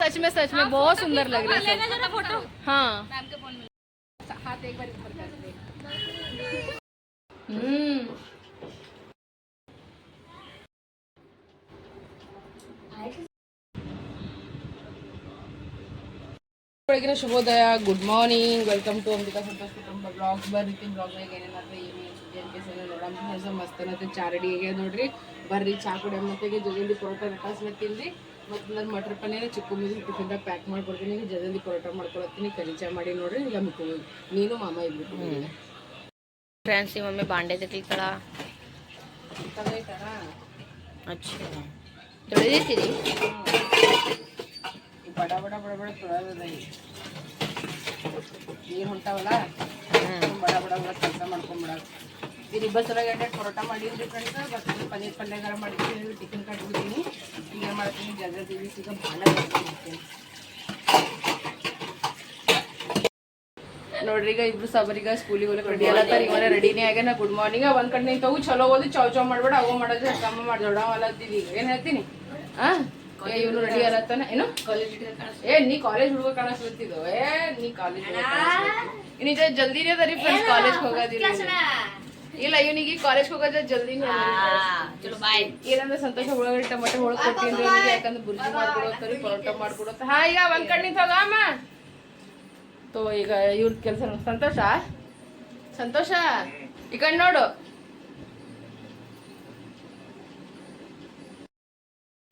सच में सच में बहुत सुंदर लग रही है सब फोटो हाँ मैम के फोन में हाथ एक बार ऊपर कर दे हम्म ಬೆಳಗಿನ ಶುಭೋದಯ good morning welcome to Ambika Santosh ಕುಟುಂಬ ಬ್ಲಾಗ್ಸ್ ಬರ್ರಿ ಬ್ಲಾಗ್ನಾಗ ಏನೇನಾದ್ರೆ ಏನು ಸುದ್ದಿ ಅಂತ ನೋಡಮ್ ಹೊಸ ಮಸ್ತ್ ಅನ್ನತ್ತೆ ಚಾ ರೆಡಿ ಆಗ್ಯದ ನೋಡ್ರಿ ಬರ್ರಿ ಚಾ ಕುಡಿಯೋ ಮತ್ತಿಗೆ ಜಲ್ದಿ ಪರೋಟ ರಟಾಸ್ನ ತಿಂದ್ರಿ ಮತ್ತು ನನ್ನ ಮಟರ್ ಪನ್ನೀರ ಚಿಕ್ಕಮ್ಮಿಗೆ ಟಿಫಿನ್ದಾಗ ಪ್ಯಾಕ್ ಮಾಡ್ಕೊಡ್ತೀನಿ. ಜಲ್ದಿ ಪರೋಟ ಮಾಡ್ಕೊಳತ್ತೀನಿ. ಕಲಿಚಾ ಮಾಡಿ ನೋಡ್ರಿ. ಇಲ್ಲ ಮುಕ್ಕೋಗಿ ನೀನು ಮಾಮ ಇಬ್ಬಿಟ್ಟು ಫ್ರೆಂಡ್ಸ್ ನಿಮ್ಮ ಮಮ್ಮಿ ಬಾಂಡೆ ತೆಗಿತಾಳ ಅಚ್ಚಾ. ತೊಳೆದಿರ್ತೀರಿ? ಬಡ ಬಡ ಬಡ ಬಡ ತೊಳೆದ ನೀರು ಹೊಂಟಾವಲ್ಲ? ಬಡ ಬಡ ಬಡ ಕೆಲಸ ಮಾಡ್ಕೊಂಬಿಡೋದು. ಇದು ಇಬ್ಬತ್ತು ಗಂಟೆ ಪರೋಟ ಮಾಡಿದ್ರಿ ಫ್ರೆಂಡ್ಸ್ ಮತ್ತು ಪನ್ನೀರ್ ಪಲ್ಯಗಾರ ಮಾಡಿದ್ದೀನಿ ಟಿಫಿನ್ ಕಟ್ಬಿಡ್ತೀನಿ ಈಗ ಏನು ಮಾಡ್ತೀನಿ ಜಲ್ದಿ ಈಗ ಭಾಳ ಮಾಡ್ತೀನಿ ನೋಡ್ರಿ ಈಗ ಇಬ್ರು ಸಬರಿಗ ಸ್ಕೂಲಿಗೆ ಹೋಗ್ಲಿಕ್ಕೆ ರೆಡಿ ಅಲ್ಲತ್ತಾರ ಇವರ ರೆಡಿನೇ ಆಗ್ಯಾನ ಗುಡ್ ಮಾರ್ನಿಂಗ್ ಒಂದ್ ಕಡೆ ನಿಂತವು ಚಲೋ ಓದಿ ಚೌ ಚೌ ಮಾಡ್ಬೇಡ ಅವು ಮಾಡೋದು ಕಮ್ಮ ಮಾಡಿ ದೊಡ್ಡ ಅಲ್ಲತ್ತಿದ್ ಈಗ ಏನ್ ಹೇಳ್ತೀನಿ ಆ ಇವನು ರೆಡಿ ಅಲ್ಲತ್ತಾನ ಏನು ಏ ನೀ ಕಾಲೇಜ್ ಹುಡುಗ ಕಾಣಿಸ್ಲತ್ತಿದ್ದು ಏ ನೀ ಕಾಲೇಜ್ ನಿಜ ಜಲ್ದಿನೇ ಅದರಿ ಫ್ರೆಂಡ್ಸ್ ಕಾಲೇಜ್ ಹೋಗೋದಿಲ್ಲ ಇವ್ನು. ಇಲ್ಲ ಇವನಿಗೆ ಕಾಲೇಜ್ ಹೋಗೋದ ಜಲ್ದಿ ಏನಂದ್ರೆ ಸಂತೋಷ ಉಳ್ಳಾಗಡ್ಡಿ ಟೊಮೆಟೊ ಹೊಳಗ್ ಅವ್ನಿಗೆ ಯಾಕಂದ್ರೆ ಬುರ್ಜಿ ಮಾಡ್ಕೊಡೋತ್ತರಿ ಪರೋಟ ಮಾಡ್ಕೊಡತ್ತ ಹಾ ಈಗ ಒಂದ್ ನಿಂತ ಅಮ್ಮ. ತೋ ಈಗ ಇವ್ರ ಕೆಲಸ ಸಂತೋಷ? ಸಂತೋಷ? ಈ ಕಡೆ ನೋಡು.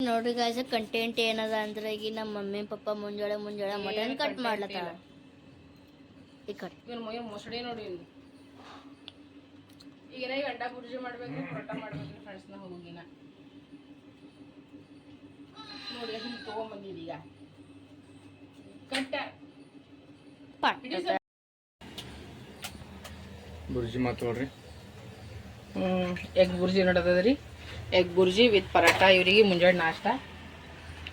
ನೋಡ್ರಿ ಗಾಯ್ಸ್ ಕಂಟೆಂಟ್ ಏನದ ಅಂದ್ರೆ ಈಗ ನಮ್ಮ ಮಮ್ಮಿ ಪಪ್ಪ ಮುಂಜಾಳೆ ಮುಂಜಾಳೆ ಮಟನ್ ಕಟ್ ಮಾಡ್ಲತ್ತಾರ ಈ ಕಟ್ ಇವ್ನ ಮೈ ನೋಡಿ ಈಗ ಈಗ ಅಂಡ ಬುರ್ಜಿ ಮಾಡ್ಬೇಕು ಪರೋಟ ಮಾಡ್ಬೇಕು ನ ಹೋಗಿನ ನೋಡಿ ಹಿಂಗೆ ತಗೊಂಬಂದಿದ್ದು ಈಗ ಕಟ್ಟ ಪಟ್ ಬುರ್ಜಿ ಮಾತಾಡ್ರಿ ಎಗ್ ಬುರ್ಜಿ ನೋಡೋದದ್ರಿ. ಎಗ್ ಬುರ್ಜಿ ವಿತ್ ಪರಾಟ ಇವರಿಗೆ ಮುಂಜಾನೆ ನಾಷ್ಟ.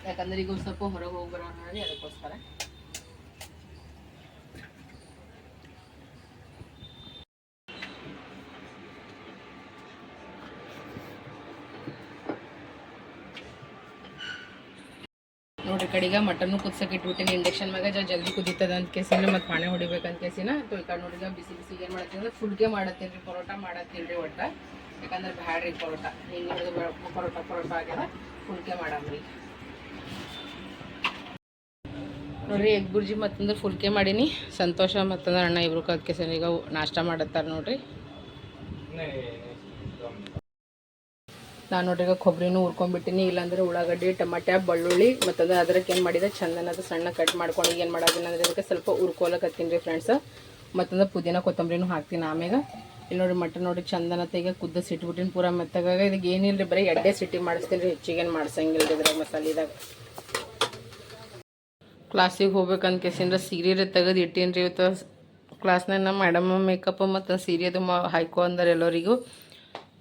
ಯಾಕಂದ್ರೆ ಈಗ ಒಂದ್ ಸ್ವಲ್ಪ ಹೊರಗೆ ಹೋಗಿ ಬರೋಣ ಅದಕ್ಕೋಸ್ಕರ ನೋಡ್ರಿ ಕಡೆಗ ಮಟನ್ ಕುದ್ಸಕ್ಕೆ ಇಟ್ಬಿಟ್ಟಿನಿ. ಇಂಡಕ್ಷನ್ ಮ್ಯಾಗ ಜಾ ಜಲ್ದಿ ಕುದೀತದ ಅಂತ ಕೇಸಿನ ಮತ್ತು ಪಾಣೆ ಹೊಡಿಬೇಕಂತ ಕೇಸಿನ. ತೊ ನೋಡಿದ ಬಿಸಿ ಬಿಸಿ ಏನು ಮಾಡತ್ತೀನಿ ಅಂದ್ರೆ ಫುಲ್ಗೆ ಮಾಡತ್ತೀನಿ ರೀ ಪರೋಟ ಮಾಡತ್ತೀನಿ ರೀ ಒಟ್ಟ. ಯಾಕಂದ್ರೆ ಬ್ಯಾಡ್ರಿ ಪರೋಟ. ಹಿಂಗೆ ಹಿಡಿದು ಪರೋಟ ಪರೋಟ ಆಗ್ಯದ ಫುಲ್ಕೆ ಮಾಡಮ್ರಿ. ನೋಡ್ರಿ, ಎಗ್ ಬುರ್ಜಿ ಮತ್ತಂದ್ರೆ ಫುಲ್ಕೆ ಮಾಡೀನಿ. ಸಂತೋಷ ಮತ್ತಂದ್ರೆ ಅಣ್ಣ ಇಬ್ರು ಕದ್ಕೆ ಈಗ ನಾಷ್ಟ ಮಾಡತ್ತಾರ ನೋಡ್ರಿ. ನಾನು ನೋಡ್ರಿ ಕೊಬ್ಬರಿನೂ ಹುರ್ಕೊಂಡ್ಬಿಟ್ಟಿನಿ, ಇಲ್ಲಾಂದ್ರೆ ಉಳ್ಳಾಗಡ್ಡಿ ಬಳ್ಳುಳ್ಳಿ ಬೆಳ್ಳುಳ್ಳಿ ಮತ್ತಂದ್ರೆ ಅದಕ್ಕೆ ಏನು ಮಾಡಿದೆ? ಚಂದನದ ಸಣ್ಣ ಕಟ್ ಮಾಡ್ಕೊಂಡು ಏನು ಮಾಡೋದಿಲ್ಲ ಅಂದ್ರೆ ಅದಕ್ಕೆ ಸ್ವಲ್ಪ ಹುರ್ಕೊಲಕತ್ತೀನಿ ರೀ ಫ್ರೆಂಡ್ಸ್ ಮತ್ತಂದ್ರೆ ಪುದೀನ ಕೊತ್ತಂಬರಿನೂ ಹಾಕ್ತೀನಿ ಆಮೇಲೆ ಇಲ್ಲಿ ನೋಡಿ ಮಟನ್ ನೋಡಿ ಚಂದನ ತೆಗೆ ಕುದ್ದ ಸಿಟ್ಬಿಟ್ಟಿನಿ ಪೂರ ಮೆತ್ತಗಾಗ. ಇದಕ್ಕೆ ಏನಿಲ್ಲ ರೀ ಬರೀ ಎಡ್ಡೆ ಸಿಟ್ಟಿ ಮಾಡಿಸ್ತೀನಿ ರೀ ಹೆಚ್ಚಿಗೇನು ಮಾಡ್ಸಂಗಿಲ್ಲ ಇದ್ರಾಗ ಮಸಾಲಿದಾಗ. ಕ್ಲಾಸಿಗೆ ಹೋಗ್ಬೇಕಂತ ಕೇಸಿಂದ್ರ ಸೀರೆ ತೆಗೆದು ಇಟ್ಟೀನಿ ರೀ ಇವತ್ತು. ಕ್ಲಾಸ್ನಾಗ ನಮ್ಮ ಮೇಡಮ್ ಮೇಕಪ್ ಮತ್ತು ಸೀರೆದು ಮಾ ಹಾಯ್ಕೊ ಅಂದ್ರೆ ಎಲ್ಲರಿಗೂ.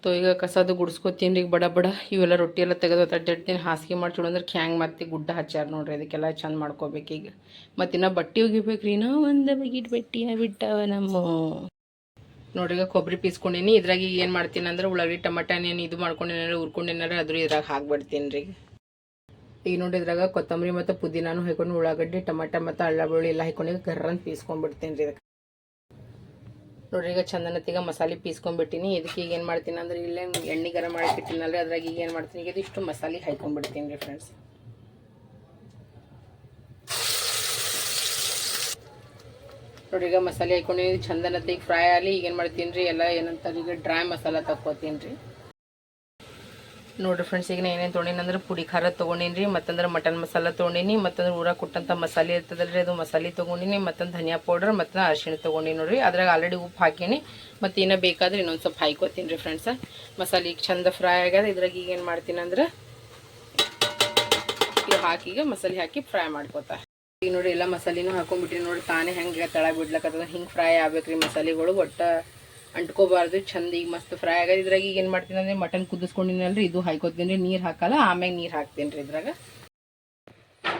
ತೋ ಈಗ ಕಸದು ಗುಡಿಸ್ಕೊತೀನಿ ರೀ ಬಡ ಬಡ, ಇವೆಲ್ಲ ರೊಟ್ಟಿ ಎಲ್ಲ ತೆಗೆದು ತಡ್ಡಿಡ್ತೀನಿ ಹಾಸಿಗೆ ಮಾಡ್ತೀವಿ ಅಂದ್ರೆ ಕ್ಯಾಂಗ್ ಮತ್ತೆ ಗುಡ್ಡ ಹಚ್ಚಾರ ನೋಡ್ರಿ ಅದಕ್ಕೆಲ್ಲ ಚಂದ ಮಾಡ್ಕೋಬೇಕು ಈಗ. ಮತ್ತು ಇನ್ನು ಬಟ್ಟೆ ಒಗಿಬೇಕು ರೀ ನಾ ಒಂದು ಬಗಿಟ್ ಬಟ್ಟೆ ಬಿಟ್ಟವ ನಮ್ಮ. ನೋಡ್ರಿ ಈಗ ಕೊಬ್ಬರಿ ಪೀಸ್ಕೊಂಡಿನಿ, ಇದ್ರಾಗ ಈಗ ಏನು ಮಾಡ್ತೀನಿ ಅಂದ್ರೆ ಉಳ್ಳಾಗಡ್ಡಿ ಟಮಾಟ ಏನು ಇದು ಮಾಡ್ಕೊಂಡೇನಾರ ಉರ್ಕೊಂಡೇನಾರ ಅದ್ರ ಇದ್ರಾಗ ಹಾಕ್ಬಿಡ್ತೀನಿ ರೀ ಈಗ. ನೋಡಿ ಇದ್ರಾಗ ಕೊತ್ತಂಬರಿ ಮತ್ತು ಪುದೀನಾನು ಹಾಕೊಂಡು ಉಳ್ಳಾಗಡ್ಡಿ, ಟಮಾಟ ಮತ್ತು ಅಳ್ಳ ಬೆಳ್ಳುಳ್ಳಿ ಎಲ್ಲ ಹಾಕೊಂಡು ಗರ್ರನ್ ಪೀಸ್ಕೊಂಡ್ಬಿಡ್ತೀನಿ ರೀ ಇದಕ್ಕೆ ನೋಡ್ರಿ, ಈಗ ಚಂದನತ್ತಿಗೆ ಮಸಾಲೆ ಪೀಸ್ಕೊಂಡ್ಬಿಟ್ಟಿನಿ. ಇದಕ್ಕೆ ಈಗ ಏನು ಮಾಡ್ತೀನಿ ಅಂದ್ರೆ ಇಲ್ಲೇ ಎಣ್ಣೆ ಗರಂ ಮಾಡಿಬಿಟ್ಟಿನಲ್ರಿ ಅದ್ರಾಗ ಈಗ ಏನು ಮಾಡ್ತೀನಿ. ಈಗ ಇದಿಷ್ಟು ಮಸಾಲೆ ಹಾಯ್ಕೊಂಡ್ಬಿಡ್ತೀನಿ ರೀ ಫ್ರೆಂಡ್ಸ್ ನೋಡ್ರಿ, ಈಗ ಮಸಾಲೆ ಹಾಕೊಂಡು ಚಂದನತ್ತಿಗೆ ಫ್ರೈ ಆಗಲಿ ಈಗ ಏನು ಮಾಡ್ತೀನಿ ರೀ. ಎಲ್ಲ ಏನಂತಾರೆ, ಈಗ ಡ್ರೈ ಮಸಾಲ ತಕ್ಕೋತೀನಿ ರೀ. ನೋಡ್ರಿ ಫ್ರೆಂಡ್ಸ್ ಈಗ ಏನೇನು ತೊಗೊಂಡೇನಿ ಅಂದ್ರೆ ಪುಡಿ ಖಾರ ತೊಗೊಂಡಿನಿ ರೀ ಮತ್ತಂದ್ರೆ ಮಟನ್ ಮಸಾಲ ತೊಗೊಂಡಿನಿ, ಮತ್ತಂದ್ರೆ ಊರ ಕೊಟ್ಟಂಥ ಮಸಾಲೆ ಇರ್ತದಲ್ರಿ, ಅದು ಮಸಾಲೆ ತೊಗೊಂಡಿನಿ, ಮತ್ತೊಂದು ಧನಿಯಾ ಪೌಡರ್ ಮತ್ತು ಅರಿಶಿಣ ತೊಗೊಂಡಿನಿ ನೋಡಿರಿ. ಅದ್ರಾಗ ಆಲ್ರೆಡಿ ಉಪ್ಪು ಹಾಕೀನಿ, ಮತ್ತು ಏನೋ ಬೇಕಾದ್ರೆ ಇನ್ನೊಂದು ಸ್ವಲ್ಪ ಹಾಯ್ಕೋತೀನಿ ರೀ ಫ್ರೆಂಡ್ಸ ಮಸಾಲೆ ಈಗ ಚಂದ ಫ್ರೈ ಆಗ್ಯದ, ಇದ್ರಾಗ ಈಗ ಏನು ಮಾಡ್ತೀನಿ ಅಂದ್ರೆ ಹಾಕಿ, ಈಗ ಮಸಾಲೆ ಹಾಕಿ ಫ್ರೈ ಮಾಡ್ಕೋತ. ಈಗ ನೋಡಿ ಎಲ್ಲ ಮಸಾಲೆನೂ ಹಾಕೊಂಡ್ಬಿಟ್ರಿ ನೋಡಿ ತಾನೇ ಹೆಂಗೆ ತಳ ಬಿಡ್ಲಕ್ಕದ ಹಿಂಗೆ ಫ್ರೈ ಆಗ್ಬೇಕ್ರಿ ಮಸಾಲೆಗಳು, ಒಟ್ಟು ಅಂಟ್ಕೋಬಾರ್ದು, ಚಂದ ಈಗ ಮಸ್ತ್ ಫ್ರೈ ಆಗೋದು. ಇದ್ರಾಗ ಈಗ ಏನು ಮಾಡ್ತೀನಿ ಅಂದರೆ ಮಟನ್ ಕುದಿಸ್ಕೊಂಡಿನಲ್ರಿ ಇದು ಹಾಕೋತೀನಿ ರೀ ನೀರು ಹಾಕಲ್ಲ ಆಮ್ಯಾಗ ನೀರು ಹಾಕ್ತೀನಿ ರೀ ಇದ್ರಾಗ.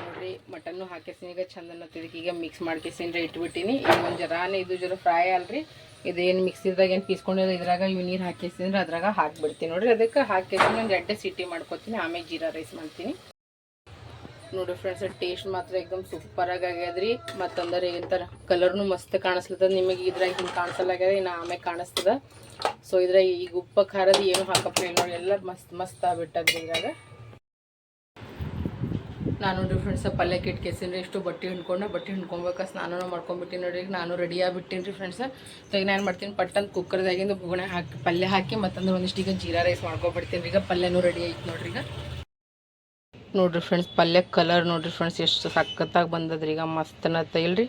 ನೋಡ್ರಿ ಮಟನ್ನು ಹಾಕಿಸ್ತೀನಿ ಈಗ ಚಂದ ಅನ್ನತ್ತಿದಕ್ಕೆ ಈಗ ಮಿಕ್ಸ್ ಮಾಡ್ಕೇಸಿನಿ ಇಟ್ಬಿಟ್ಟಿನಿ. ಈಗ ಒಂದು ಜರಾನೇ ಇದು ಜರ ಫ್ರೈ ಅಲ್ರಿ. ಇದೇನು ಮಿಕ್ಸಿದಾಗ ಏನು ಪೀಸ್ಕೊಂಡಿರೋ ಇದ್ರಾಗ ಇವು ನೀರು ಹಾಕಿಸ್ತೀನಿ ಅದ್ರಾಗ ಹಾಕ್ಬಿಡ್ತೀನಿ ನೋಡ್ರಿ. ಅದಕ್ಕೆ ಹಾಕಿಸ್ತೀನಿ ಒಂದು ಎಡ್ಡೆ ಸಿಟಿ ಮಾಡ್ಕೊತೀನಿ. ಆಮೇಲೆ ಜೀರಾ ರೈಸ್ ಮಾಡ್ತೀನಿ. ನೋಡಿ ಫ್ರೆಂಡ್ಸ್ ಟೇಸ್ಟ್ ಮಾತ್ರ ಎಕ್ದಮ್ ಸೂಪರ್ ಆಗಿ ಆಗ್ಯದ್ರಿ ಮತ್ತಂದ್ರೆ ಏನಂತಾರ ಕಲರ್ನು ಮಸ್ತ್ ಕಾಣಿಸ್ಲತ್ತದ. ನಿಮಗೆ ಇದ್ರಾಗ ಹಿಂಗೆ ಕಾಣಿಸಲ್ಲ ಆಗ್ಯದ ಇನ್ನು ಆಮೇಲೆ ಕಾಣಿಸ್ತದ. ಸೊ ಇದ್ರಾಗ ಈಗ ಉಪ್ಪ ಖಾರದ ಏನು ಹಾಕಪ್ಪ ನೋಡಿ, ಎಲ್ಲ ಮಸ್ತ್ ಮಸ್ತ್ ಆಗ್ಬಿಟ್ಟದ ಇದ್ರಾಗ. ನಾನು ನೋಡ್ರಿ ಫ್ರೆಂಡ್ಸ್ ಇಟ್ಟು ಕೆಸಿನ್ರಿ ಇಷ್ಟು ಬಟ್ಟೆ ಹಿಂಡ್ಕೊಂಡು, ಬಟ್ಟೆ ಹಿಂಡ್ಕೊಬೇಕು ಸ್ನಾನ ಮಾಡ್ಕೊಂಡ್ಬಿಟ್ಟಿನಿ ನೋಡ್ರಿ. ನಾನು ರೆಡಿ ಆಗಿಬಿಟ್ಟಿನಿ ರೀ ಫ್ರೆಂಡ್ಸ್ ಸೊ ಈಗ ನಾನು ಮಾಡ್ತೀನಿ ಪಟ್ಟಂತ ಕುಕ್ಕರ್ದಾಗಿಂದ ಬುಗಣೆ ಹಾಕಿ, ಪಲ್ಯ ಹಾಕಿ ಮತ್ತಂದ್ರೆ ಒಂದಿಷ್ಟು ಈಗ ಜೀರಾ ರೈಸ್ ಮಾಡ್ಕೊಬಿಡ್ತೀನಿ ಈಗ ಪಲ್ಯನೂ ರೆಡಿ ಆಯ್ತು ನೋಡ್ರಿ ಈಗ. ನೋಡ್ರಿ ಫ್ರೆಂಡ್ಸ್ ಪಲ್ಯ ಕಲರ್ ನೋಡಿರಿ ಫ್ರೆಂಡ್ಸ್ ಎಷ್ಟು ಸಖತ್ತಾಗಿ ಬಂದದ್ರಿ ಈಗ ಮಸ್ತನತ್ತ ಇಲ್ರಿ?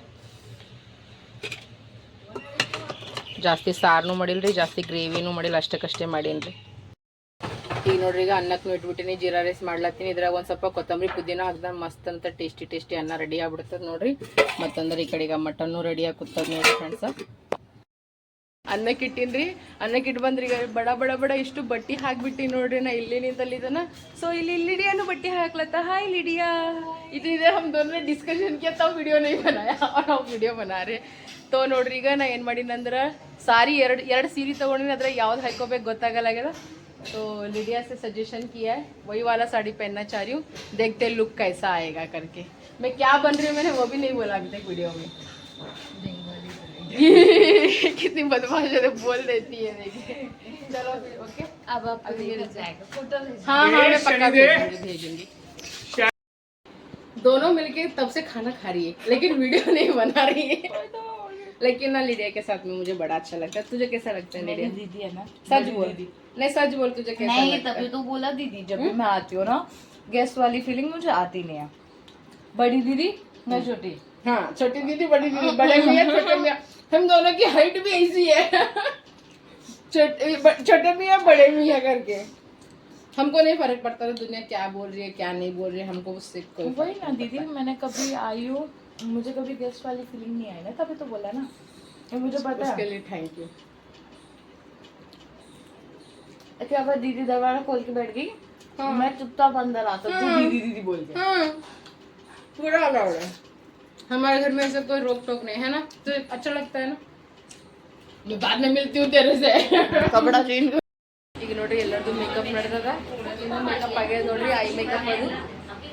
ಜಾಸ್ತಿ ಸಾರನು ಮಾಡಿಲ್ರಿ, ಜಾಸ್ತಿ ಗ್ರೇವಿನೂ ಮಾಡಿಲ್ಲ, ಅಷ್ಟಕ್ಕಷ್ಟೇ ಮಾಡೀನಿ ಈಗ ನೋಡ್ರಿ, ಈಗ ಅನ್ನಕ್ಕೆ ಇಟ್ಬಿಟ್ಟಿನಿ, ಜೀರಾ ರೈಸ್ ಮಾಡ್ಲತ್ತೀನಿ. ಇದ್ರಾಗ ಒಂದು ಸ್ವಲ್ಪ ಕೊತ್ತಂಬರಿ ಪುದೀನ ಹಾಕ್ದ ಮಸ್ತ್ ಅಂತ ಟೇಸ್ಟಿ ಟೇಸ್ಟಿ ಅನ್ನ ರೆಡಿ ಆಗ್ಬಿಡ್ತದೆ ನೋಡ್ರಿ. ಮತ್ತಂದ್ರೆ ಈ ಕಡೆ ಈಗ ಮಟನ್ನು ರೆಡಿ ಆಗ್ತದ ನೋಡ್ರಿ ಫ್ರೆಂಡ್ಸ್ ಅನ್ನಕ್ಕೆ ಇಟ್ಟಿನ್ರಿ ಅನ್ನಕ್ಕೆ ಇಟ್ಟು ಬಂದ್ರಿ ಈಗ ಬಡ ಬಡ ಬಡ ಇಷ್ಟು ಬಟ್ಟಿ ಹಾಕ್ಬಿಟ್ಟಿ ನೋಡ್ರಿ ನಾ ಇಲ್ಲಿ ನಿಂತಲ್ಲಿದನ ಸೊ ಇಲ್ಲಿ ಲಿಡಿಯಾನು ಬಟ್ಟಿ ಹಾಕ್ಲತ್ತ ಹಾಯ್ ಲಿಡಿಯಾ ಇದು ಇದೆ ಹಮ್ ದೋನ್ನೆ ಡಿಸ್ಕಷನ್ ಕೆ ತಾವ್ ವಿಡಿಯೋ ನೈ ಬನಾಯ ನಾವು ವಿಡಿಯೋ ಬನಾರೆ ತೋ ನೋಡ್ರಿ ಈಗ ನಾ ಏನು ಮಾಡೀನಂದ್ರೆ ಸಾರಿ ಎರಡು ಎರಡು ಸೀರೆ ತೊಗೊಂಡಿನಿ ಅದ್ರಾಗ ಯಾವ್ದು ಹಾಕೋಬೇಕು ಗೊತ್ತಾಗಲ್ಲಾಗ್ಯದ तो लिडिया से सजेशन किया है वही वाला साड़ी पहनना चाह रही हूँ देखते हैं लुक कैसा आएगा करके मैं क्या बन रही हूँ मैंने वो भी नहीं बोला अभी तक वीडियो में कितनी बदमाश है बोल देती है देखिए चलो फिर ओके अब आपको मिल जाएगा। फ़ोटो हाँ हाँ मैं पक्का भेजूँगी। दोनों मिलके तब से खाना खा रही है लेकिन वीडियो नहीं बना रही है। लेकिन ना लिडिया के साथ में मुझे बड़ा अच्छा लगता है। तुझे कैसा लगता है लिडिया? दीदी है ना सच बोल। नहीं सच बोल तुझे कैसा नहीं तभी तो बोला दीदी जब भी मैं आती हूँ ना गेस्ट वाली फीलिंग मुझे आती नहीं है। बड़ी दीदी मैं छोटी। हाँ छोटी दीदी बड़ी दीदी बड़े मियाँ छोटे मियाँ हम दोनों की हाइट भी ऐसी है। छोटे छोटे मियाँ बड़े मियाँ करके। हमको नहीं फ़र्क पड़ता था दुनिया क्या बोल रही है क्या नहीं बोल रही है हमको उससे कोई वही ना दीदी मैंने कभी आई हूँ मुझे कभी गेस्ट वाली फीलिंग नहीं आई ना तभी तो बोला ना। मुझे पता उसके है लिए थैंक यू क्या बात दीदी दरवाज़ा खोल के बैठ गई? हाँ। मैं चुपचाप अंदर आता हूँ। दीदी दीदी बोल के। हाँ। पूरा अलाउड है। हमारे घर में ऐसा कोई रोक टोक नहीं है ना तो अच्छा लगता है ना मैं बाद में मिलती हूँ तेरे से कपड़ा चेंज ಈಗ ನೋಡ್ರಿ ಎಲ್ಲರದು ಮೇಕಪ್ ನಡೆದದ ಇನ್ನು ಮೇಕಪ್ ಆಗ್ಯದ ನೋಡ್ರಿ ಐ ಮೇಕಪ್ ಅದು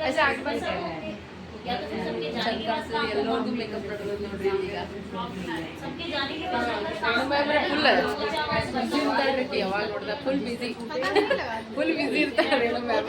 ಐಸೆ ಆಗಿ ಬಂದ ಎಲ್ಲರದು ಮೇಕಪ್ ನಡೆದದ ನೋಡ್ರಿ ಈಗ ಫುಲ್ ಬಿಸಿ ಇರ್ತಾಳ್ರಿ ಯಾವಾಗ ನೋಡ್ದ ಫುಲ್ ಬಿಸಿ ಫುಲ್ ಬಿಸಿ ಇರ್ತಾಳೆ ರೇಣು ಮ್ಯಾಮ್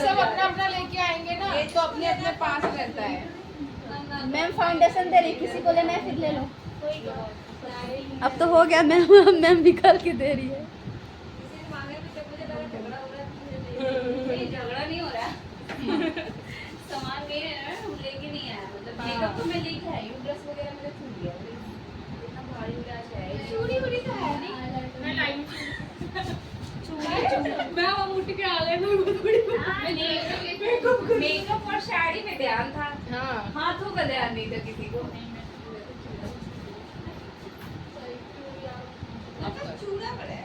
सब अपना अपना लेके आएँगे ना तो अपने अपने पास रहता है मैम फाउंडेशन दे रही, किसी को लेना फिर ले लो। अब तो हो गया, मैम मैम भी करके दे रही है झगड़ा नहीं हो रहा सामान मेरे है ना लेके नहीं आया मतलब मेकअप तो मैं लेके आई हूँ ड्रेस वगैरह मैंने छूट गया इतना भारी ड्रेस है चूड़ी वूड़ी तो है नहीं मैं लाई मैं वो मुट्ठी के आगे में थोड़ी मेकअप और साड़ी में ध्यान था। हाँ। हाथों का ध्यान नहीं था किसी को। चूड़ा पड़ा है।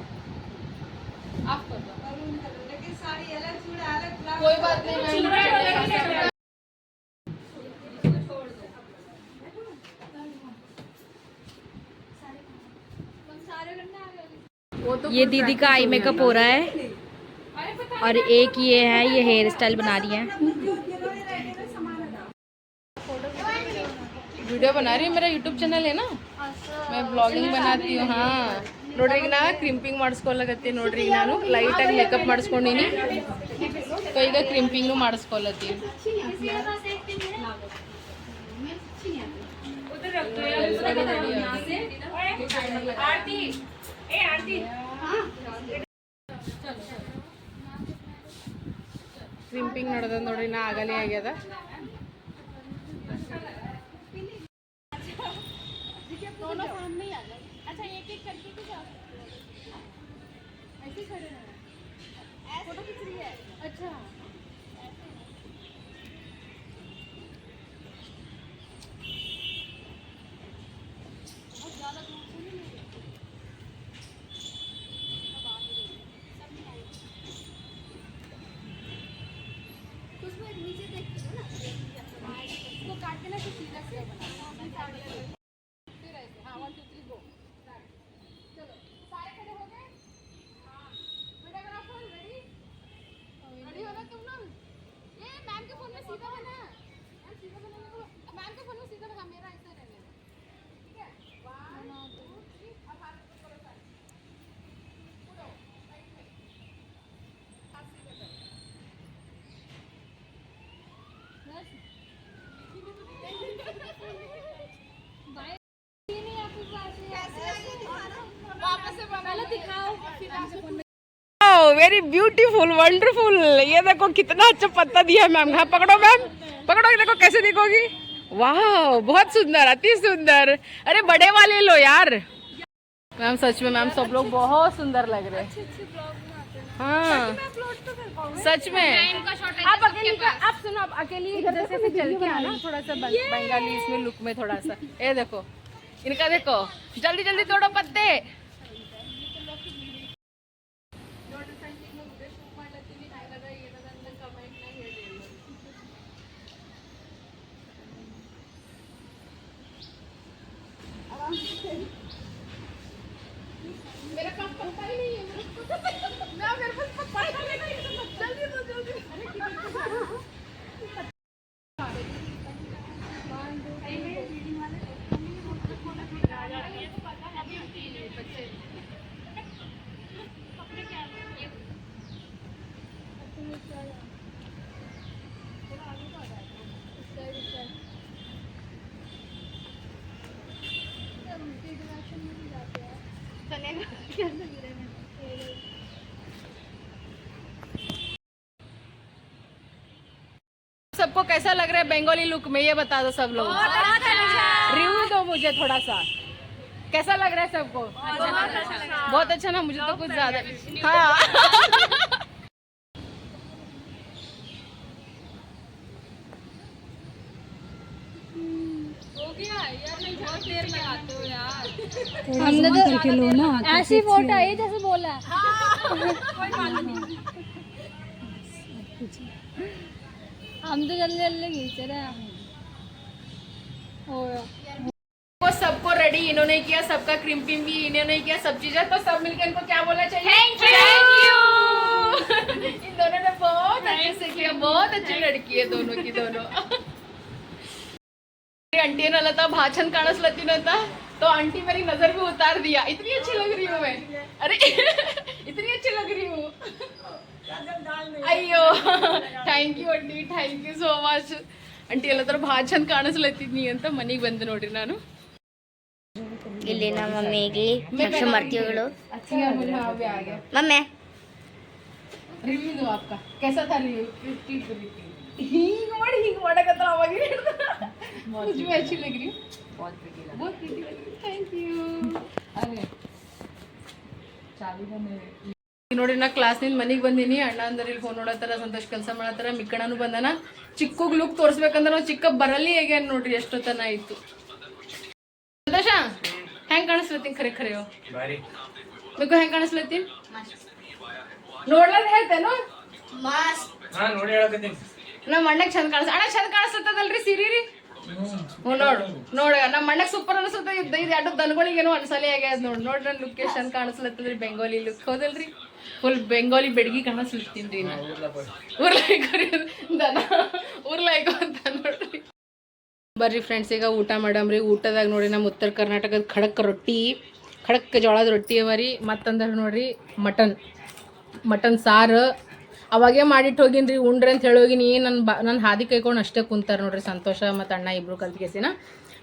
आप कर दो कोई बात नहीं मैम। वो तो ये दीदी का आई मेकअप हो रहा है। और एक ये है ये हेयर स्टाइल बना रही है वीडियो बना रही है मेरा यूट्यूब चैनल है ना मैं ಬ್ಲಾಗಿಂಗ್ बनाती हूँ हाँ ನೋಡ್ರಿ ಈಗ ನಾ ಕ್ರಿಂಪಿಂಗ್ ಮಾಡಿಸ್ಕೊಳಕತ್ತಿ ನೋಡ್ರಿ ಈಗ ನಾನು ಲೈಟಾಗಿ ಮೇಕಪ್ ಮಾಡಿಸ್ಕೊಂಡಿನಿ ಸೊ ಈಗ ಕ್ರಿಂಪಿಂಗು ಮಾಡಿಸ್ಕೊಳತ್ತೀನಿ ಕ್ರಿಂಪಿಂಗ್ ನಡೆದ ನೋಡ್ರಿ ನಾ ಆಗಲೇ ಆಗ್ಯದ. वेरी ब्यूटीफुल वंडरफुल ये देखो कितना अच्छा पत्ता दिया है मैम। हाँ पकड़ो मैम। पकड़ो देखो कैसे दिखोगी। वाह बहुत सुंदर अति सुंदर। अरे बड़े वाले लो यार। मैम सच में मैम सब लोग बहुत सुंदर लग रहे हाँ। सच में आप अकेली का आप सुनो आप अकेली इधर से चल के आना थोड़ा सा बंगाली इसमें लुक में थोड़ा सा। ये देखो इनका देखो जल्दी जल्दी तोड़ो पत्ते सबको कैसा लग रहा है बंगाली लुक में? ये बता दो सब लोग। रिव्यू दो मुझे थोड़ा सा। कैसा लग रहा है सबको? बहुत अच्छा ना मुझे तो कुछ ज़्यादा हाँ। हमने तो ऐसी फ़ोटो आई जैसे बोला हम तो जल्दी जल्दी खींच रहे हैं वो सबको रेडी इन्होंने किया सबका क्रीम क्रीम भी इन्होंने किया सब चीज़ें। तो सब मिलकर इनको क्या बोलना चाहिए? थैंक यू इन दोनों ने बहुत अच्छे से किया बहुत अच्छी लड़की है दोनों की दोनों। आंटी ने था भाषण काणसलती नव्हता तो आंटी मेरी नज़र भी उतार दिया। इतनी अच्छी लग रही हूँ मैं। अरे इतनी अच्छी लग रही हूँ। ಅಯ್ಯೋ thank you aunty thank you so much aunty ಎಲ್ಲ ಥರ ಭಾಳ ಚಂದ ಕಾಣಿಸ್ಲತ್ತಿದ್ನಿ ಅಂತ ಮನೆಗೆ ಬಂದೆ ನೋಡಿ ನಾನು. ಇಲ್ಲಿ ನಮ್ಮ ಮಮ್ಮಿಗೆ ನಕ್ಷೆ ಮರ್ತಿಗಳು ಮಮ್ಮೆ. ರಿಮಿದು ಅಕ್ಕ ಕೆಸ ತರಿ ಹೀಗೆ ಮಾಡಿ ಹೀಗೆ ಮಾಡಕತ್ತಾರ ಅವಾಗ ಮುಜ್ಮೆ ಹಚ್ಚಿಲ್ಲಗ್ರಿ. ಥ್ಯಾಂಕ್ ಯು ಅರೆ ಚಾಲಿ ಬಂದ ನೋಡಿ ನಾ ಕ್ಲಾಸ್ನಿಂದ ಮನೆಗೆ ಬಂದಿನಿ. ಅಣ್ಣ ಅಂದ್ರೆ ಇಲ್ಲಿ ಫೋನ್ ನೋಡತ್ತಾರ ಸಂತೋಷ್ ಕೆಲಸ ಮಾಡತ್ತಾರ. ಮಿಕ್ಕಣ್ಣನು ಬಂದನ. ಚಿಕ್ಕಗ್ ಲುಕ್ ತೋರಿಸ್ಬೇಕಂದ್ರೆ ನಾವು ಚಿಕ್ಕ ಬರಲಿ ಹೇಗೆ ನೋಡ್ರಿ ಎಷ್ಟೊತ್ತನ ಆಯ್ತು. ಸಂತೋಷ ಹೆಂಗ್ ಕಾಣಿಸ್ಲತ್ತೀನಿ ಖರೆ ಖರೆ ಬೇಕು ಹೆಂಗ್ ಕಾಣಿಸ್ಲತ್ತಿ? ನೋಡ್ಲಾರ ಹೇಳ್ತೇನು? ನಮ್ಮ ಅಣ್ಣಗೆ ಚಂದ ಕಾಣಿಸ್ ಅಣ್ಣ ಚಂದ ಕಾಣಿಸ್ತದಲ್ರಿ ಸೀರಿ ರೀ ಹ್ಞೂ ನೋಡು, ನೋಡ, ನಮ್ಮ ಅಣ್ಣಗ್ ಸೂಪರ್ ಅನಿಸುತ್ತೆ ಇದು ಇದು ಎರಡು ದನಗಳಿಗೇನೋ ಅನ್ಸಲೇ ಆಗ್ಯದ ನೋಡಿ. ನೋಡ್ರಿ ನನ್ನ ಲುಕ್ ಎಷ್ಟು ಚಂದ ಕಾಣಿಸ್ಲತ್ತದ್ರಿ ಬೆಂಗಾಲಿ ಲುಕ್ ಹೌದಲ್ರಿ? ಫುಲ್ ಬೆಂಗಾಲಿ ಬೆಡಗಿ ಕಾಣಿಸ್ಲತ್ತೀನಿ ಉರ್ಲಾಯ್ಕೋರಿ ದನ. ಉರ್ಲಾಯ್ಕೋ ಅಂತ ನೋಡ್ರಿ. ಬರ್ರಿ ಫ್ರೆಂಡ್ಸ್ ಈಗ ಊಟ ಮಾಡಮ್ರಿ ಊಟದಾಗ ನೋಡಿ ನಮ್ಮ ಉತ್ತರ ಕರ್ನಾಟಕದ ಖಡಕ್ ರೊಟ್ಟಿ, ಖಡಕ್ ಜೋಳದ ರೊಟ್ಟಿ ಅವರಿ ಮತ್ತಂದ್ರೆ ನೋಡ್ರಿ, ಮಟನ್. ಮಟನ್ ಸಾರು ಅವಾಗೇ ಮಾಡಿಟ್ಟು ಹೋಗಿನ್ರಿ, ಉಂಡ್ರಿ ಅಂತ ಹೇಳೋಗಿನಿ ನನ್ನ ಬಾ ನನ್ನ ಹಾದಿ ಕೈಕೊಂಡು ಅಷ್ಟೇ ಕುಂತಾರೆ ನೋಡ್ರಿ ಸಂತೋಷ ಮತ್ತು ಅಣ್ಣ ಇಬ್ಬರು ಕಲ್ತಿಗೆಸಿನ